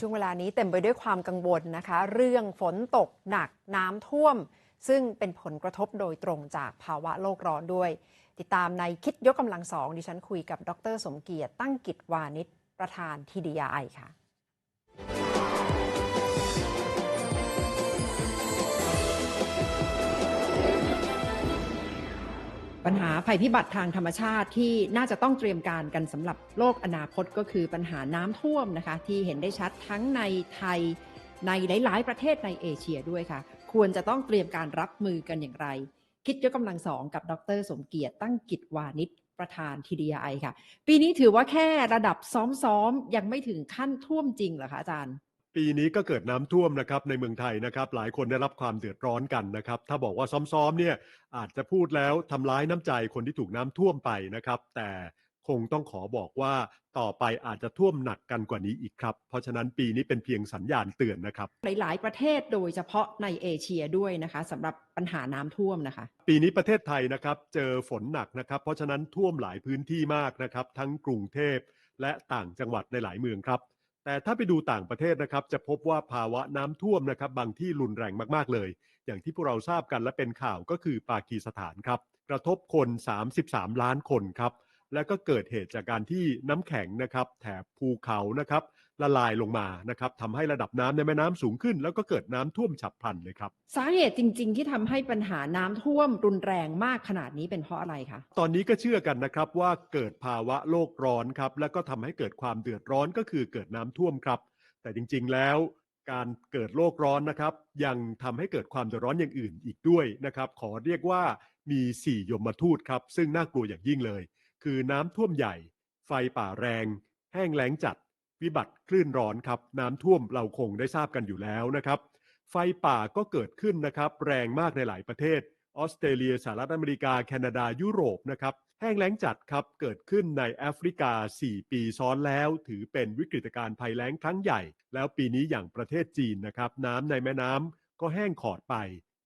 ช่วงเวลานี้เต็มไปด้วยความกังวลนะคะ เรื่องฝนตกหนักน้ำท่วม ซึ่งเป็นผลกระทบโดยตรงจากภาวะโลกร้อนด้วย ติดตามในคิดยกกำลังสองดิฉันคุยกับดร สมเกียรติตั้งกิจวานิชประธานทีดีไอค่ะ ปัญหาภัยพิบัติทางธรรมชาติที่น่าจะต้องเตรียมการกันสำหรับโลกอนาคตก็คือปัญหาน้ำท่วมนะคะ ที่เห็นได้ชัดทั้งในไทยในหลาย ๆ ประเทศในเอเชียด้วยค่ะ ควรจะต้องเตรียมการรับมือกันอย่างไร คิดยกกำลังสองกับดร สมเกียรติตั้งกิจวานิชประธานทีดีไอค่ะ ปีนี้ถือว่าแค่ระดับซ้อม ๆ ยังไม่ถึงขั้นท่วมจริงเหรอคะอาจารย์ ปีนี้ก็เกิดน้ำท่วมนะครับในเมืองไทยนะครับ หลายคนได้รับความเดือดร้อนกันนะครับ ถ้าบอกว่าซ้อมๆเนี่ยอาจจะพูดแล้วทำร้ายน้ำใจคนที่ถูกน้ำท่วมไปนะครับ แต่คงต้องขอบอกว่าต่อไปอาจจะท่วมหนักกันกว่านี้อีกครับ เพราะฉะนั้นปีนี้เป็นเพียงสัญญาณเตือนนะครับ หลาย ๆ ประเทศโดยเฉพาะในเอเชียด้วยนะคะสำหรับปัญหาน้ำท่วมนะคะ ปีนี้ประเทศไทยนะครับเจอฝนหนักนะครับ เพราะฉะนั้นท่วมหลายพื้นที่มากนะครับ ทั้งกรุงเทพและต่างจังหวัดในหลายเมืองครับ แต่ถ้าไปดูต่างประเทศนะครับ จะพบว่าภาวะน้ำท่วมนะครับ บางที่รุนแรงมากๆเลย อย่างที่พวกเราทราบกันและเป็นข่าวก็คือปากีสถานครับ กระทบคน 33 ล้านคนครับ และก็เกิดเหตุจากการที่น้ำแข็งนะครับ แถบภูเขานะครับ ละลายลงมานะครับทำให้ระดับน้ำในแม่น้ำสูงขึ้น แล้วก็เกิดน้ำท่วมฉับพลันเลยครับ สาเหตุจริง ๆ ที่ทำให้ปัญหาน้ำท่วมรุนแรงมากขนาดนี้เป็นเพราะอะไรคะ ตอนนี้ก็เชื่อกันนะครับว่าเกิดภาวะโลกร้อนครับ แล้วก็ทำให้เกิดความเดือดร้อนก็คือเกิดน้ำท่วมครับ แต่จริง ๆ แล้วการเกิดโลกร้อนนะครับ ยังทำให้เกิดความเดือดร้อนอย่างอื่นอีกด้วยนะครับ ขอเรียกว่ามี 4 ยมทูตครับ ซึ่งน่ากลัวอย่างยิ่งเลย คือน้ำท่วมใหญ่ ไฟป่าแรง แห้งแล้งจัด วิบัติคลื่นร้อนครับน้ำท่วมเราคงได้ทราบกันอยู่แล้วนะครับ ไฟป่าก็เกิดขึ้นนะครับ แรงมากในหลายประเทศ ออสเตรเลียสหรัฐอเมริกา แคนาดายุโรปนะครับแห้งแล้งจัดครับเกิดขึ้นในแอฟริกา 4 ปีซ้อนแล้ว ถือเป็นวิกฤตการณ์ภัยแล้งครั้งใหญ่ แล้วปีนี้อย่างประเทศจีนนะครับน้ำในแม่น้ำก็แห้งขอดไป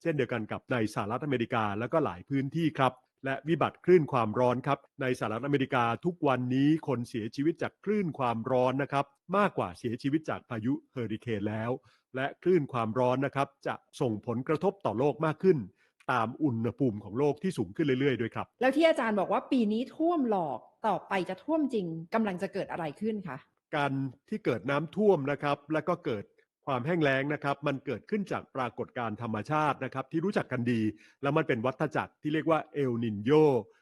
เช่นเดียวกันกับในสหรัฐอเมริกาแล้วก็หลายพื้นที่ครับ และวิบัติคลื่นความร้อนครับ ในสหรัฐอเมริกาทุกวันนี้คนเสียชีวิตจากคลื่นความร้อนนะครับ มากกว่าเสียชีวิตจากพายุเฮอริเคนแล้ว และคลื่นความร้อนนะครับ จะส่งผลกระทบต่อโลกมากขึ้น ตามอุณหภูมิของโลกที่สูงขึ้นเรื่อยๆด้วยครับ แล้วที่อาจารย์บอกว่าปีนี้ท่วมหลอกต่อไปจะท่วมจริงกำลังจะเกิดอะไรขึ้นคะการที่เกิดน้ำท่วมนะครับ แล้วก็เกิด ความแห้งแล้งนะครับมันเกิดขึ้นจากปรากฏการณ์ธรรมชาตินะครับที่รู้จักกันดี แล้วมันเป็นวัฏจักรที่เรียกว่าเอลนินโย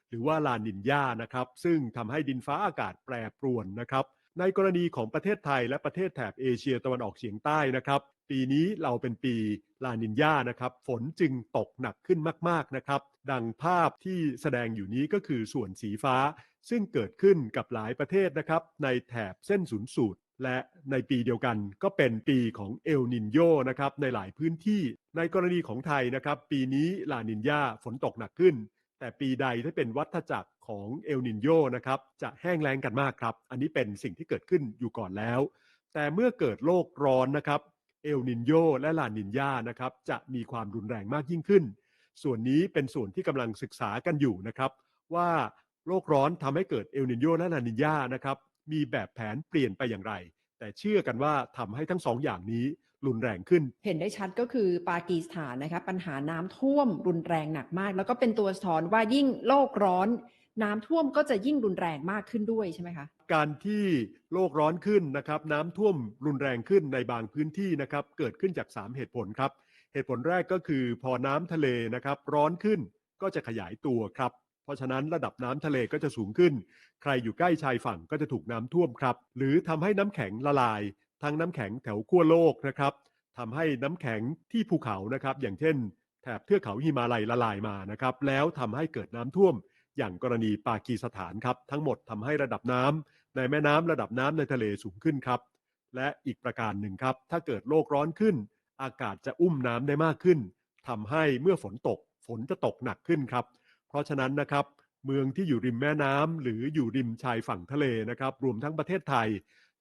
หรือว่าลานินยานะครับซึ่งทำให้ดินฟ้าอากาศแปรปรวนนะครับในกรณีของประเทศไทยและประเทศแถบเอเชียตะวันออกเฉียงใต้นะครับ ปีนี้เราเป็นปีลานินยานะครับฝนจึงตกหนักขึ้นมากๆนะครับ ดังภาพที่แสดงอยู่นี้ก็คือส่วนสีฟ้า ซึ่งเกิดขึ้นกับหลายประเทศนะครับ ในแถบเส้นศูนย์สูตร และในปีเดียวกันก็เป็นปีของเอลนินโยนะครับในหลายพื้นที่ในกรณีของไทยนะครับ ปีนี้ลานินยาฝนตกหนักขึ้น แต่ปีใดที่เป็นวัฏจักรของเอลนินโยนะครับจะแห้งแล้งกันมากครับ อันนี้เป็นสิ่งที่เกิดขึ้นอยู่ก่อนแล้ว แต่เมื่อเกิดโลกร้อนนะครับเอลนินโยและลานินยานะครับจะมีความรุนแรงมากยิ่งขึ้น ส่วนนี้เป็นส่วนที่กำลังศึกษากันอยู่นะครับ ว่าโลกร้อนทำให้เกิดเอลนินโยและลานินยานะครับ มีแบบแผนเปลี่ยนไปอย่างไร แต่เชื่อกันว่าทำให้ทั้งสองอย่างนี้รุนแรงขึ้น เห็นได้ชัดก็คือปากีสถานนะคะปัญหาน้ำท่วมรุนแรงหนักมาก แล้วก็เป็นตัวสะท้อนว่ายิ่งโลกร้อนน้ำท่วมก็จะยิ่งรุนแรงมากขึ้นด้วยใช่ไหมคะ การที่โลกร้อนขึ้นนะครับ น้ำท่วมรุนแรงขึ้นในบางพื้นที่นะครับ เกิดขึ้นจาก 3 เหตุผลครับ เหตุผลแรกก็คือพอน้ำทะเลนะครับ ร้อนขึ้นก็จะขยายตัวครับ เพราะฉะนั้นระดับน้ำทะเลก็จะสูงขึ้น ใครอยู่ใกล้ชายฝั่งก็จะถูกน้ำท่วมครับ หรือทำให้น้ำแข็งละลาย ทั้งน้ำแข็งแถวขั้วโลกนะครับทำให้น้ำแข็งที่ภูเขานะครับ อย่างเช่น แถบเทือกเขาฮิมาลัยละลายมานะครับ แล้วทำให้เกิดน้ำท่วม อย่างกรณีปากีสถานครับ ทั้งหมดทำให้ระดับน้ำในแม่น้ำระดับน้ำในทะเลสูงขึ้นครับ และอีกประการหนึ่งครับ ถ้าเกิดโลกร้อนขึ้น อากาศจะอุ้มน้ำได้มากขึ้นทำให้เมื่อฝนตก ฝนจะตกหนักขึ้นครับ เพราะฉะนั้นนะครับเมืองที่อยู่ริมแม่น้ำหรืออยู่ริมชายฝั่งทะเลนะครับ รวมทั้งประเทศไทย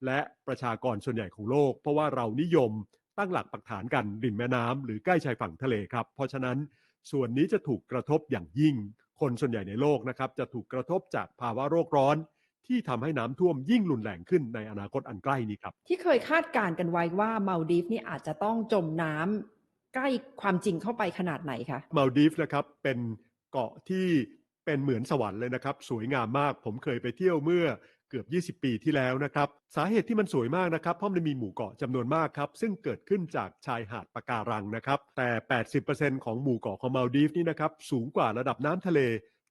และประชากรส่วนใหญ่ของโลก เพราะว่าเรานิยมตั้งหลักปักฐานกันริมแม่น้ำหรือใกล้ชายฝั่งทะเลครับ เพราะฉะนั้นส่วนนี้จะถูกกระทบอย่างยิ่ง คนส่วนใหญ่ในโลกนะครับจะถูกกระทบจากภาวะโลกร้อนที่ที่ทำให้น้ำท่วมยิ่งรุนแรงขึ้นในอนาคตอันใกล้นี้ครับ ที่เคยคาดการณ์กันไว้ว่ามาลดีฟนี่อาจจะต้องจมน้ำใกล้ความจริงเข้าไปขนาดไหนคะมาลดีฟนะครับเป็น เกาะที่เป็นเหมือนสวรรค์เลยนะครับ สวยงามมาก ผมเคยไปเที่ยวเมื่อเกือบ 20 ปีที่แล้วนะครับ สาเหตุที่มันสวยมากนะครับ เพราะมันมีหมู่เกาะจำนวนมากครับ ซึ่งเกิดขึ้นจากชายหาดปะการังนะครับ แต่ 80%ของหมู่เกาะของมาลดีฟนี่นะครับ สูงกว่าระดับน้ำทะเล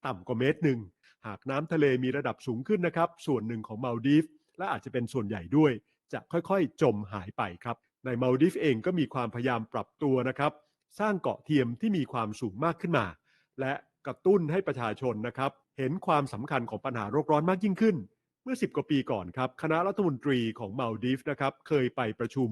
ต่ำกว่าเมตรหนึ่ง หากน้ำทะเลมีระดับสูงขึ้นนะครับ ส่วนหนึ่งของมาลดีฟ และอาจจะเป็นส่วนใหญ่ด้วย จะค่อยๆ จมหายไปครับ ในมาลดีฟเองก็มีความพยายามปรับตัวนะครับ สร้างเกาะเทียมที่มีความสูงมากขึ้นมา และ กระตุ้นให้ประชาชนนะครับ เห็นความสำคัญของปัญหาโลกร้อนมากยิ่งขึ้น เมื่อ 10 กว่าปีก่อนครับ คณะรัฐมนตรีของมาลดีฟนะครับ เคยไปประชุม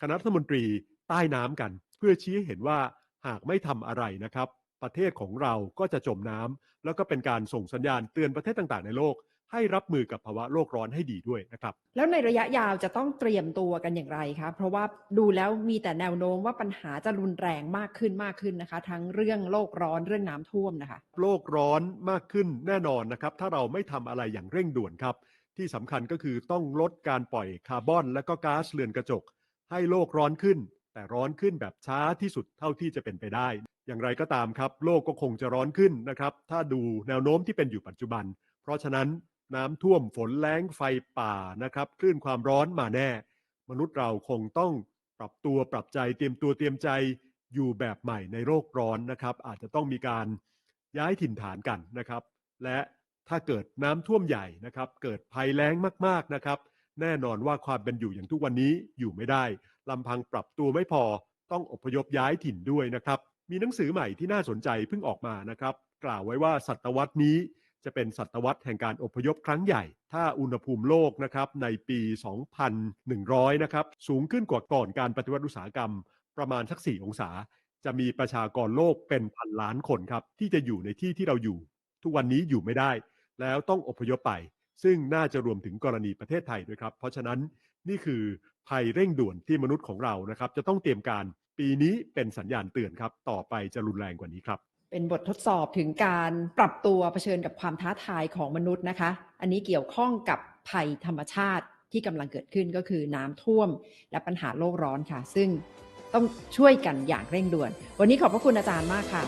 คณะรัฐมนตรีใต้น้ำกัน เพื่อชี้ให้เห็นว่าหากไม่ทำอะไรนะครับ ประเทศของเราก็จะจมน้ำแล้วก็เป็นการส่งสัญญาณเตือนประเทศต่างๆ ในโลก ให้รับมือกับภาวะโลกร้อนให้ดีด้วยนะครับ แล้วในระยะยาวจะต้องเตรียมตัวกันอย่างไรคะเพราะว่าดูแล้วมีแต่แนวโน้มว่าปัญหาจะรุนแรงมากขึ้นมากขึ้นนะคะ ทั้งเรื่องโลกร้อนเรื่องน้ำท่วมนะคะ โลกร้อนมากขึ้นแน่นอนนะครับ ถ้าเราไม่ทำอะไรอย่างเร่งด่วนครับ ที่สำคัญก็คือต้องลดการปล่อยคาร์บอน และก็ก๊าซเรือนกระจก ให้โลกร้อนขึ้น แต่ร้อนขึ้นแบบช้าที่สุดเท่าที่จะเป็นไปได้ อย่างไรก็ตามครับ โลกก็คงจะร้อนขึ้นนะครับถ้าดูแนวโน้มที่เป็นอยู่ปัจจุบัน เพราะฉะนั้น น้ำท่วมฝนแล้งไฟป่านะครับคลื่นความร้อนมาแน่ มนุษย์เราคงต้องปรับตัวปรับใจเตรียมตัวเตรียมใจอยู่แบบใหม่ในโลกร้อนนะครับ อาจจะต้องมีการย้ายถิ่นฐานกันนะครับ และถ้าเกิดน้ำท่วมใหญ่นะครับ เกิดภัยแล้งมากๆนะครับ แน่นอนว่าความเป็นอยู่อย่างทุกวันนี้อยู่ไม่ได้ลำพังปรับตัวไม่พอต้องอพยพย้ายถิ่นด้วยนะครับ มีหนังสือใหม่ที่น่าสนใจเพิ่งออกมานะครับ กล่าวไว้ว่าศตวรรษนี้ จะเป็นศตวรรษแห่งการอพยพครั้งใหญ่ ถ้าอุณหภูมิโลกนะครับในปี 2100 นะครับ สูงขึ้นกว่าก่อนการปฏิวัติอุตสาหกรรมประมาณสัก 4 องศา จะมีประชากรโลกเป็นพันล้านคนครับ ที่จะอยู่ในที่ที่เราอยู่ ทุกวันนี้อยู่ไม่ได้ แล้วต้องอพยพไป ซึ่งน่าจะรวมถึงกรณีประเทศไทยด้วยครับ เพราะฉะนั้นนี่คือภัยเร่งด่วนที่มนุษย์ของเรานะครับ จะต้องเตรียมการปีนี้เป็นสัญญาณเตือนครับ ต่อไปจะรุนแรงกว่านี้ครับ เป็นบททดสอบถึงการปรับตัวเผชิญกับความท้าทายของมนุษย์นะคะ อันนี้เกี่ยวข้องกับภัยธรรมชาติที่กำลังเกิดขึ้นก็คือน้ำท่วม และปัญหาโลกร้อนค่ะ ซึ่งต้องช่วยกันอย่างเร่งด่วน วันนี้ขอบพระคุณอาจารย์มากค่ะ